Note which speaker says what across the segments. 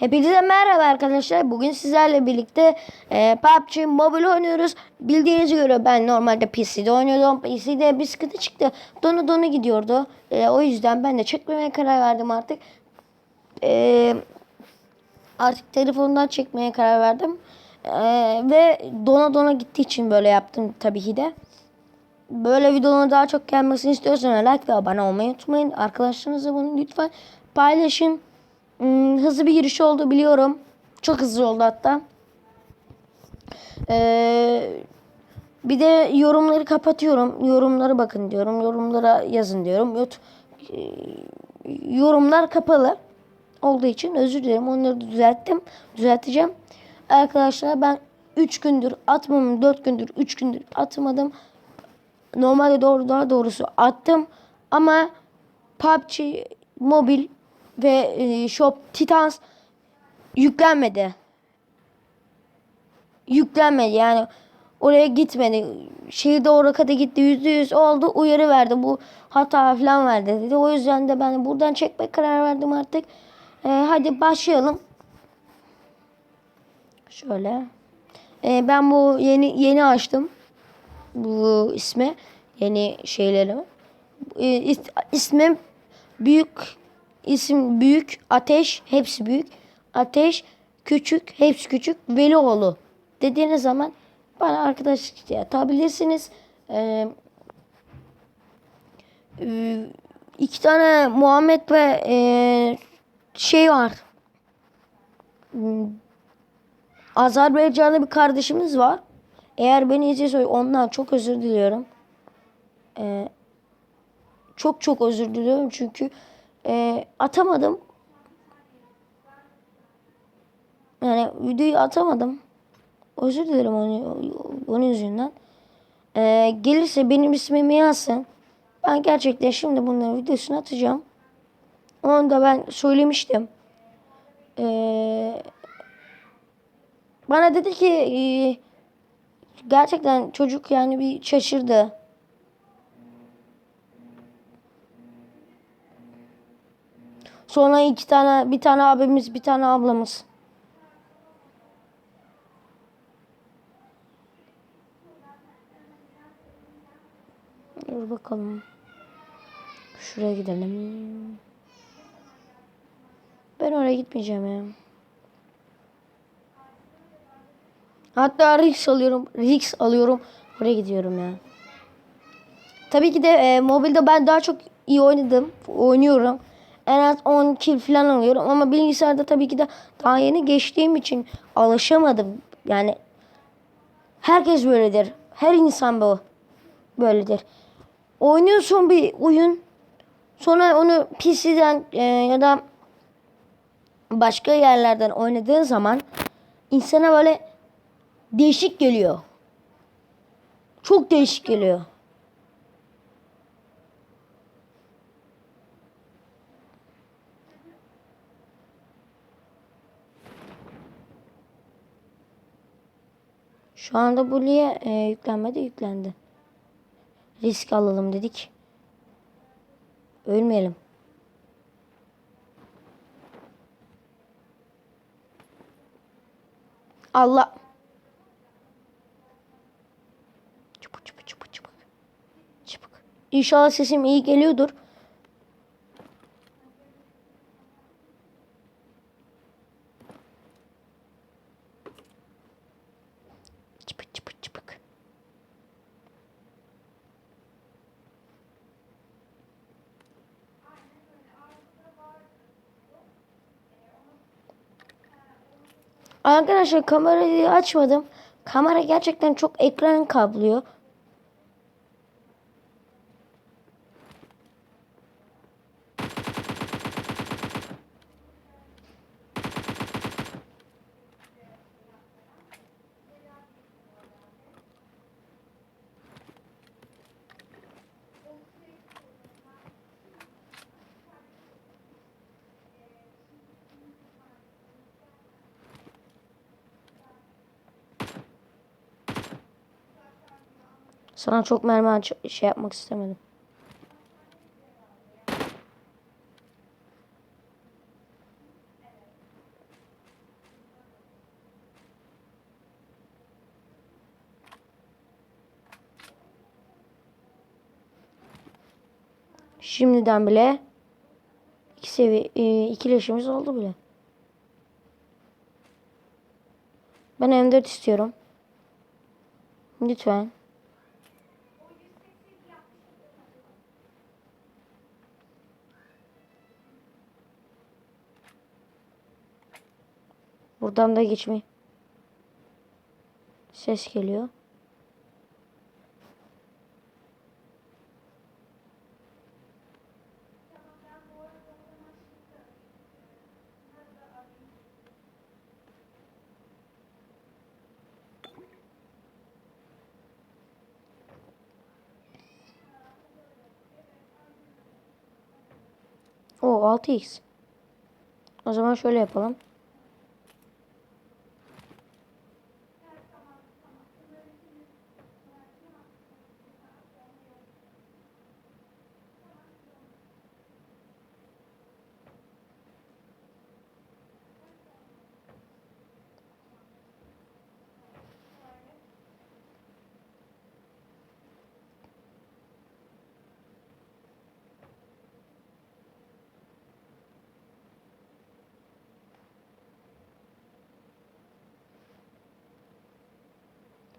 Speaker 1: Hepinize merhaba arkadaşlar. Bugün sizlerle birlikte e, PUBG Mobile oynuyoruz. Bildiğiniz göre ben normalde PC'de oynuyordum. PC'de bir sıkıntı çıktı. Donu donu gidiyordu. E, o yüzden ben de çekmemeye karar verdim artık. E, artık telefondan çekmeye karar verdim. E, ve dona dona gittiği için böyle yaptım tabii ki de. Böyle videoların daha çok gelmesini istiyorsanız like ve abone olmayı unutmayın. Arkadaşlarınızla bunu lütfen paylaşın. Hmm, hızlı bir giriş oldu biliyorum. Çok hızlı oldu hatta. Ee, bir de yorumları kapatıyorum. Yorumlara bakın diyorum. Yorumlara yazın diyorum. E, yorumlar kapalı olduğu için özür dilerim. Onları düzelttim. Düzelteceğim. Arkadaşlar ben 3 gündür atmam. 4 gündür 3 gündür atmadım. Normalde doğru daha doğrusu attım. Ama PUBG mobil ve e, Shop Titans yüklenmedi. Yüklenmedi yani oraya gitmedi. Şehirde o rakata gitti yüzde yüz oldu uyarı verdi bu hata falan verdi dedi. O yüzden de ben buradan çekmek karar verdim artık. E, hadi başlayalım. Şöyle. E, ben bu yeni yeni açtım bu isme yeni şeyleri. E, is- ismim büyük isim büyük ateş hepsi büyük ateş küçük hepsi küçük Velioğlu dediğiniz zaman bana arkadaşlık atabilirsiniz. Ee, iki tane Muhammed ve e, şey var. Azerbaycanlı bir kardeşimiz var. Eğer beni izliyorsa ondan çok özür diliyorum. Ee, çok çok özür diliyorum çünkü e, atamadım. Yani videoyu atamadım. Özür dilerim onun, onun yüzünden. Ee, gelirse benim ismimi yazsın. Ben gerçekten şimdi bunların videosunu atacağım. Onu da ben söylemiştim. Ee, bana dedi ki e, gerçekten çocuk yani bir şaşırdı. Sonra iki tane bir tane abimiz bir tane ablamız. Dur bakalım. Şuraya gidelim. Ben oraya gitmeyeceğim ya. Hatta Rix alıyorum. Rix alıyorum. Oraya gidiyorum ya. Tabii ki de e, mobilde ben daha çok iyi oynadım. Oynuyorum. En az 10 kill falan alıyorum. Ama bilgisayarda tabii ki de daha yeni geçtiğim için alışamadım. Yani herkes böyledir. Her insan bu. Böyledir. Oynuyorsun bir oyun. Sonra onu PC'den e, ya da başka yerlerden oynadığın zaman insana böyle değişik geliyor. Çok değişik geliyor. Şu anda bu niye e, yüklenmedi? Yüklendi. Risk alalım dedik. Ölmeyelim. Allah. Çıpık çıpık çıpık çıpık. Çıpık. İnşallah sesim iyi geliyordur. Çıpık çıpık çıpık. Arkadaşlar kamerayı açmadım. Kamera gerçekten çok ekran kaplıyor. Sana çok mermi şey yapmak istemedim.
Speaker 2: Şimdiden bile iki seviye iki leşimiz oldu bile. Ben M4 istiyorum. Lütfen. Buradan da geçmeyi. Ses geliyor. O 6x. O zaman şöyle yapalım.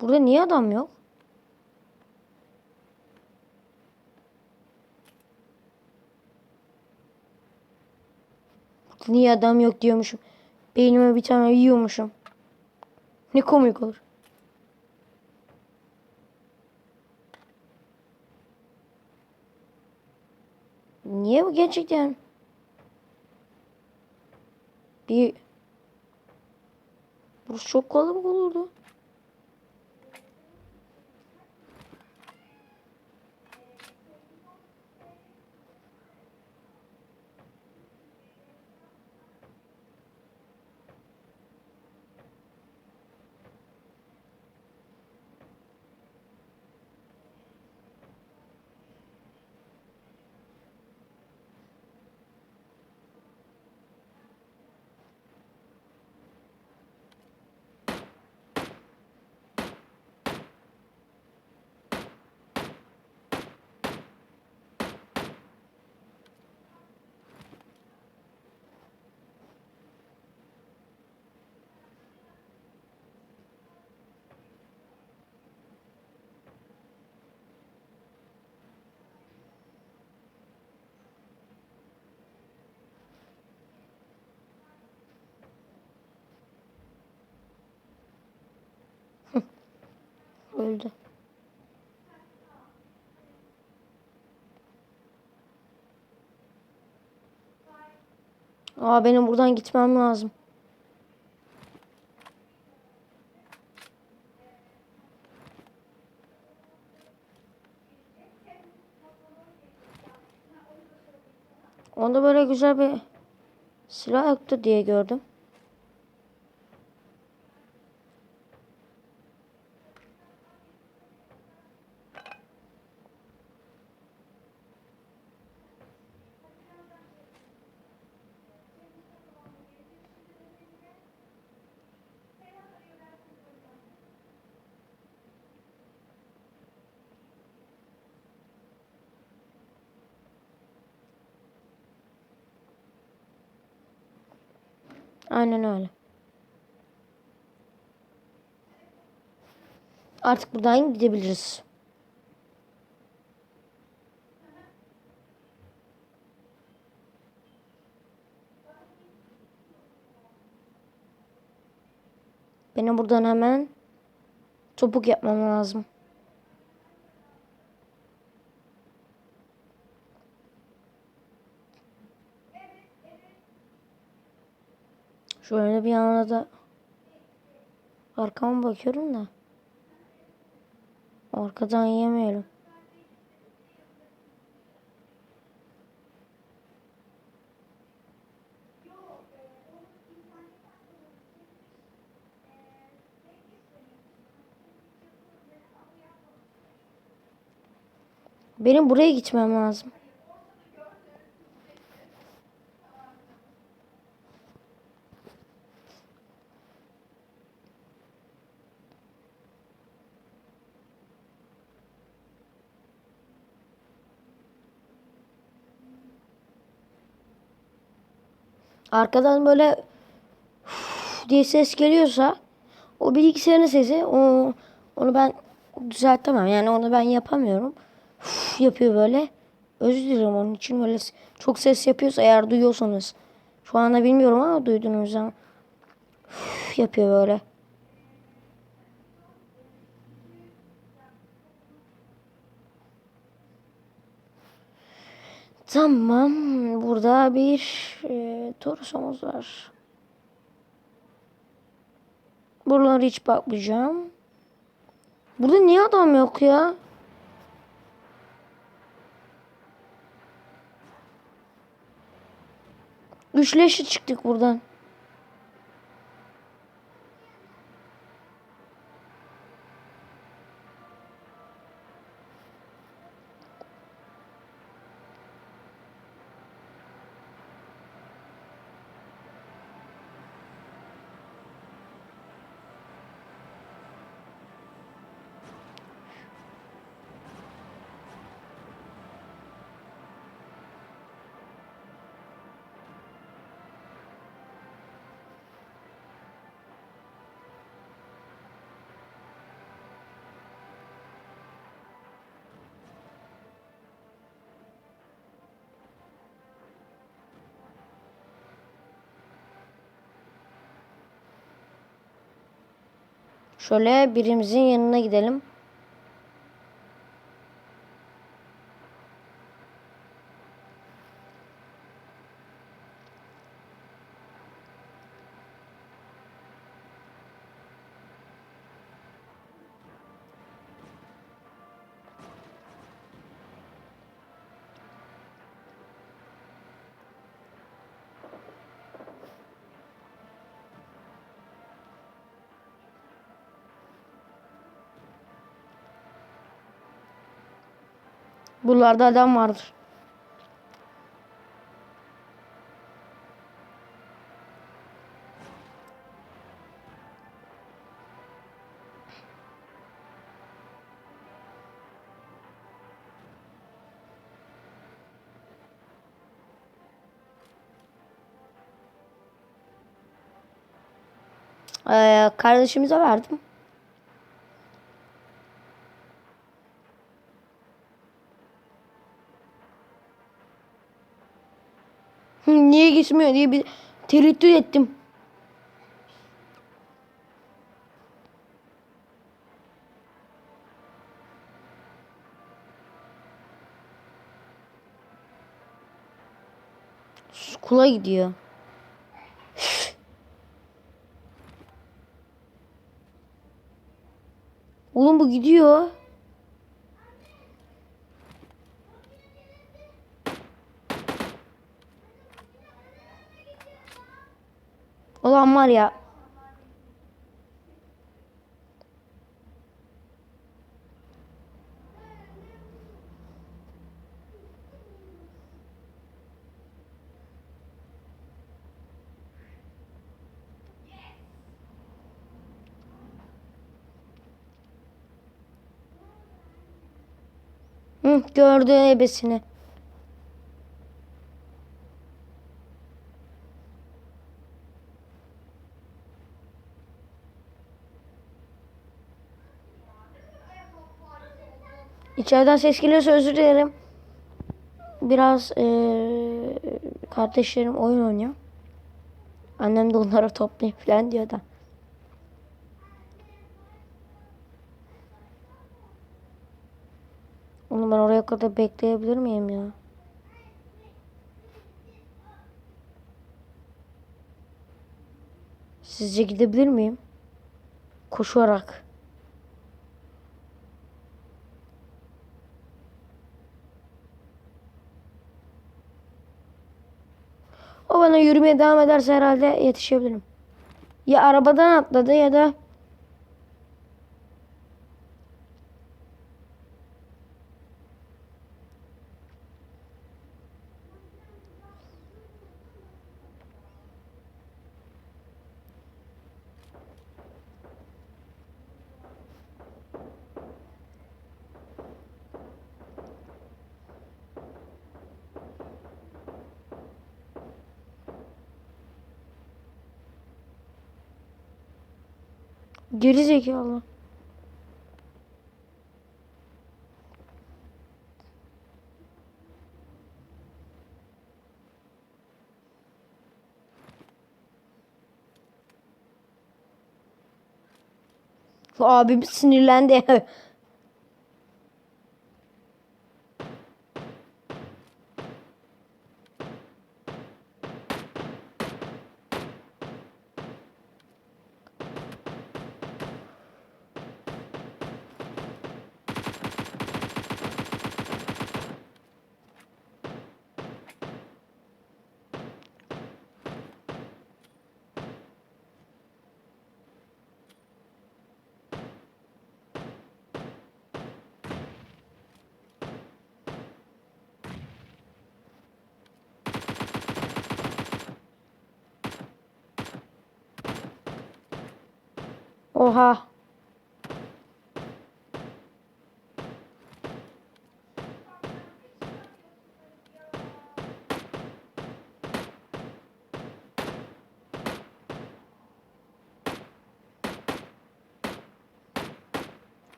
Speaker 2: Burada niye adam yok? Niye adam yok diyormuşum. Beynime bir tane yiyormuşum. Ne komik olur. Niye bu gerçekten? Bir Burası çok kalabalık olurdu. Öldü. Aa benim buradan gitmem lazım. Onda böyle güzel bir silah yoktu diye gördüm. Aynen öyle. Artık buradan gidebiliriz. Benim buradan hemen topuk yapmam lazım. Şöyle bir yana da arkama bakıyorum da arkadan yemeyelim. Benim buraya gitmem lazım.
Speaker 1: Arkadan böyle diye ses geliyorsa o bilgisayarın sesi o onu ben düzeltemem. Yani onu ben yapamıyorum. Yapıyor böyle. Özür dilerim onun için böyle çok ses yapıyorsa eğer duyuyorsanız. Şu anda bilmiyorum ama duydunuz. Üf yapıyor böyle. Tamam. Burada bir e, torusumuz var. Buralara hiç bakmayacağım. Burada niye adam yok ya? Üçleşi çıktık buradan. Şöyle birimizin yanına gidelim. Buralarda adam vardır. Ee, kardeşimize verdim. Gitmiyor diye bir tereddüt ettim. Kula gidiyor. Oğlum bu gidiyor. Ulan var ya. Hı, gördü ebesini. İçeriden ses geliyorsa özür dilerim. Biraz eee, kardeşlerim oyun oynuyor. Annem de onlara toplayın falan diyor da. Onu ben oraya kadar bekleyebilir miyim ya? Sizce gidebilir miyim? Koşarak. Bana yürümeye devam ederse herhalde yetişebilirim. Ya arabadan atladı ya da Geri zekalı. Abim sinirlendi. Oha.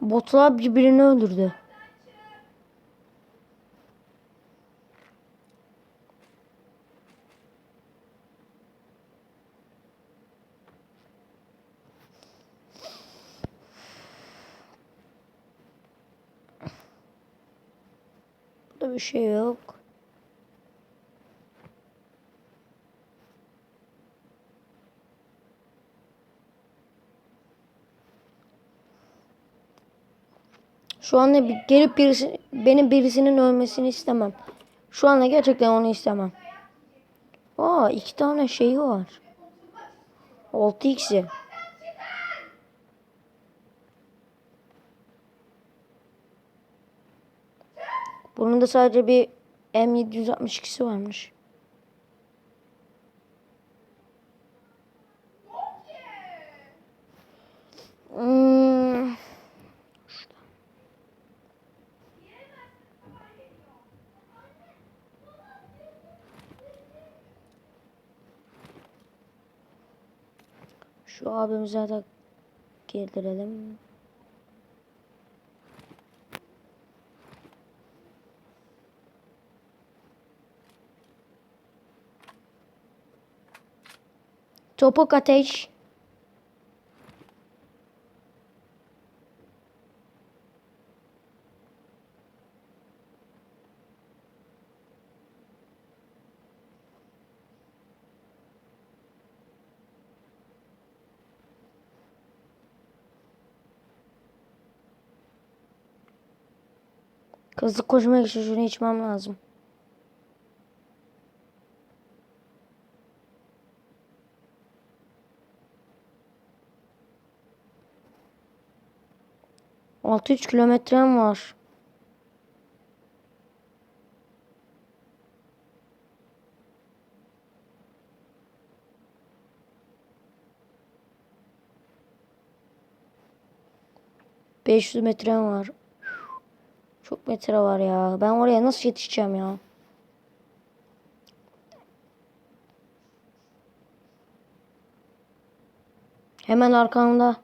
Speaker 1: Botlar birbirini öldürdü. Burada bir şey yok. Şu anda bir gelip birisi benim birisinin ölmesini istemem. Şu anda gerçekten onu istemem. Aa iki tane şeyi var. 6x'i. Bunun da sadece bir M762'si varmış. Hmm. Şu abimize de geldirelim. Topuk ateş. Hızlı koşmak için şunu içmem lazım. Altı üç kilometrem var. Beş yüz metrem var. Çok metre var ya. Ben oraya nasıl yetişeceğim ya? Hemen arkamda.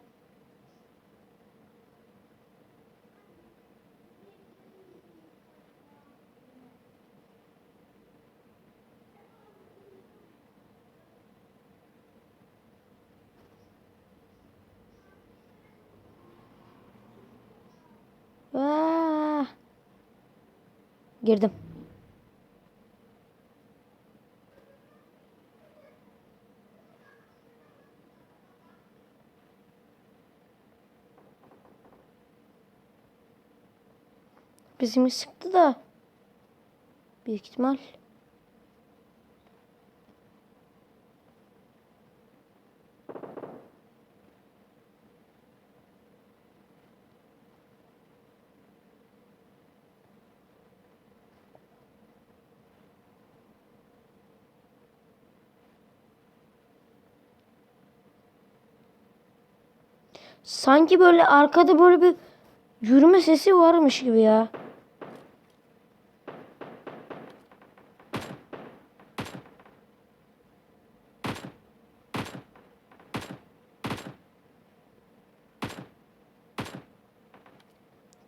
Speaker 1: Aa! Girdim. Bizimi sıktı da. Büyük ihtimal. Sanki böyle arkada böyle bir yürüme sesi varmış gibi ya.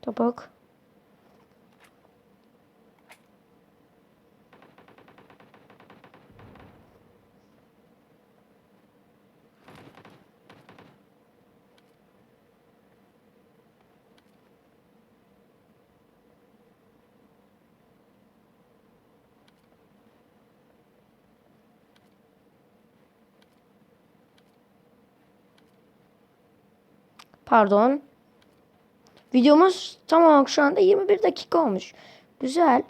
Speaker 1: Topuk. Pardon. Videomuz tam olarak şu anda 21 dakika olmuş. Güzel.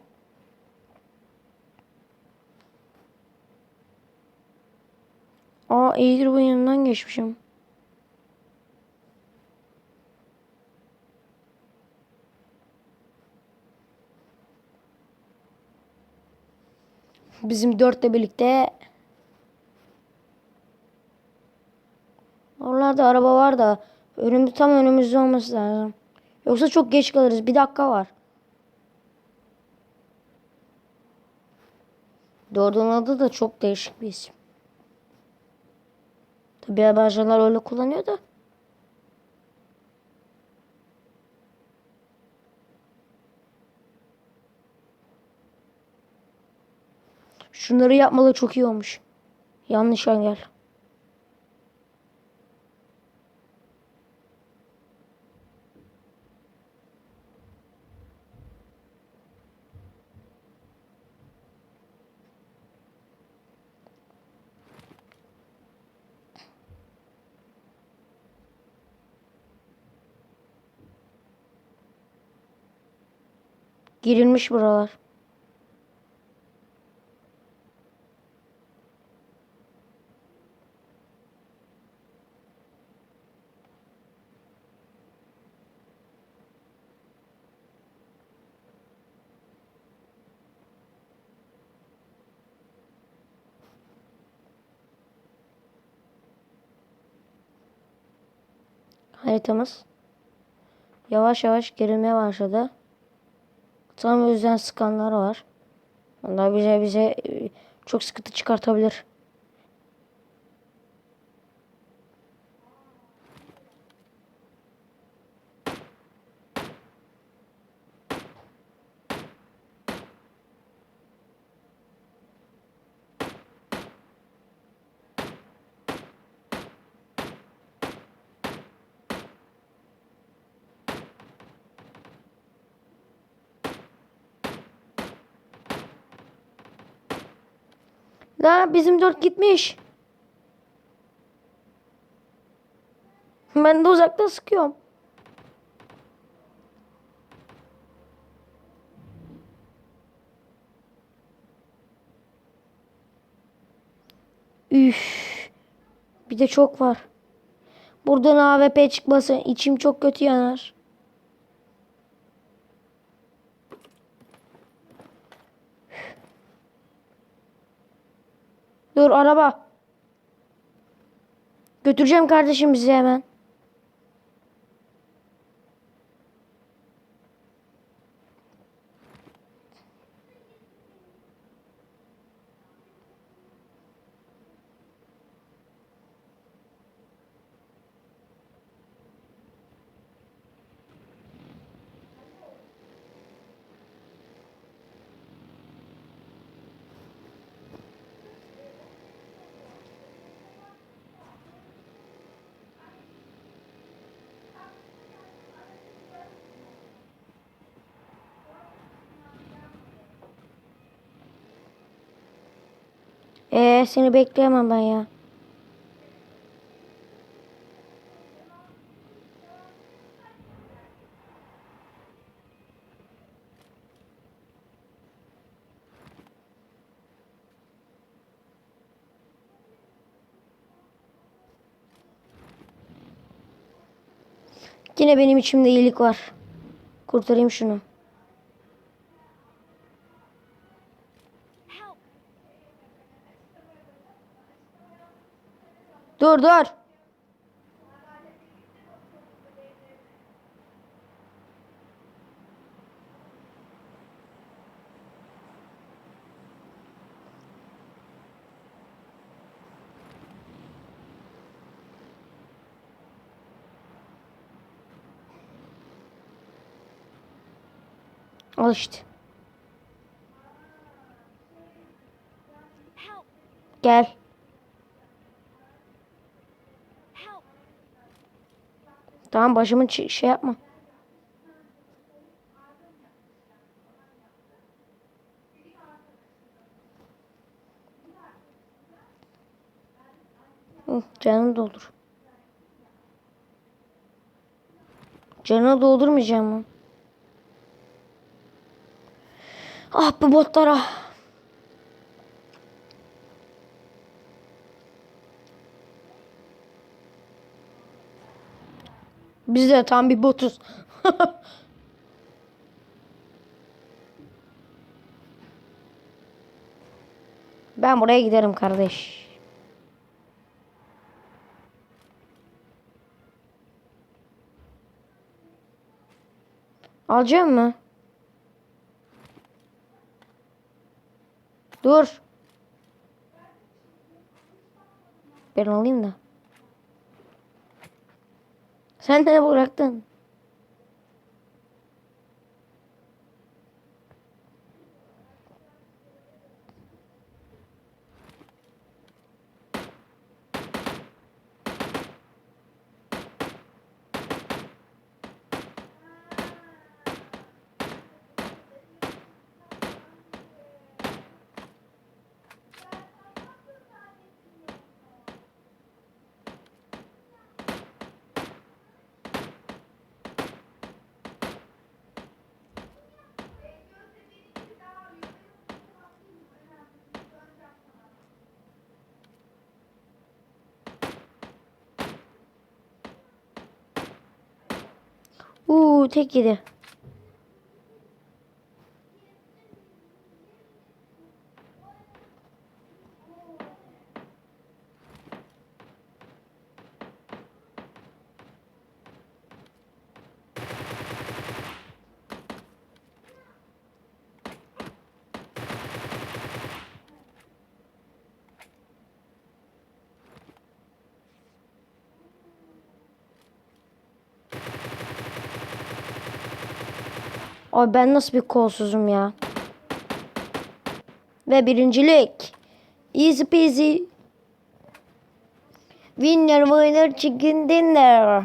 Speaker 1: Aa Eğir bu yanından geçmişim. Bizim dörtle birlikte Oralarda araba var da önümüz tam önümüzde olması lazım. Yoksa çok geç kalırız. Bir dakika var. Doğru'nun adı da çok değişik bir isim. Tabii yabancılar öyle kullanıyor da. Şunları yapmalı çok iyi olmuş. Yanlış engel. Girilmiş buralar. Haritamız yavaş yavaş gerilmeye başladı. Tam o yüzden sıkanlar var. Onlar bize bize e, çok sıkıntı çıkartabilir. La bizim dört gitmiş. Ben de uzakta sıkıyorum. Üf. Bir de çok var. Buradan AWP çıkmasın. içim çok kötü yanar. Dur araba. Götüreceğim kardeşim bizi hemen. Ee, seni bekleyemem ben ya. Yine benim içimde iyilik var. Kurtarayım şunu. Dur dur. Al. Gel. Tamam başımın şey yapma. Hı, Canını doldur. Canını doldurmayacağım mı? Ah bu botlara. Biz de tam bir botuz. ben buraya giderim kardeş. Alacak mı? Dur. Ben alayım da. Sen ne bıraktın? Uuu tek yedi. Ay ben nasıl bir kolsuzum ya. Ve birincilik. Easy peasy. Winner winner chicken dinner.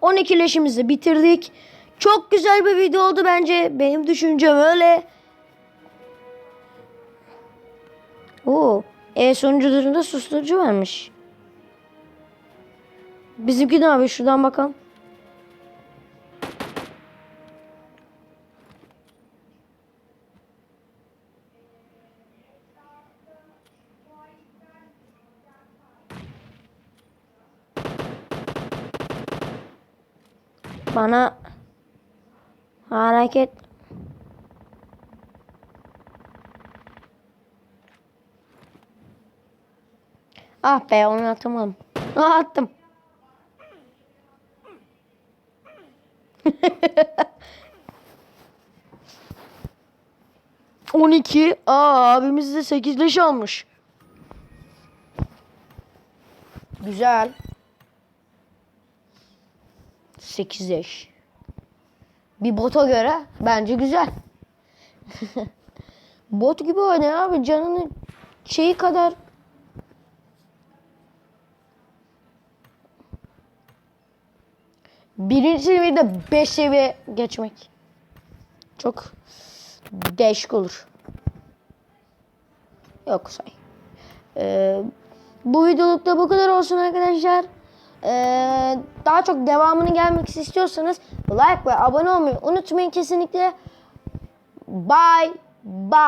Speaker 1: 12 leşimizi bitirdik. Çok güzel bir video oldu bence. Benim düşüncem öyle. Oo, e sonucularında susturucu varmış. Bizimki ne abi? Şuradan bakalım. Bana hareket Ah be onu atamadım. Ah attım. On iki. Aa abimiz de sekiz leş almış. Güzel. 8 yaş. Bir bota göre bence güzel. Bot gibi oynuyor abi canının şeyi kadar. Birinci seviyede 5 seviye geçmek. Çok değişik olur. Yok say. Ee, bu videoluk da bu kadar olsun arkadaşlar. Ee, daha çok devamını gelmek istiyorsanız like ve abone olmayı unutmayın kesinlikle. Bye bye.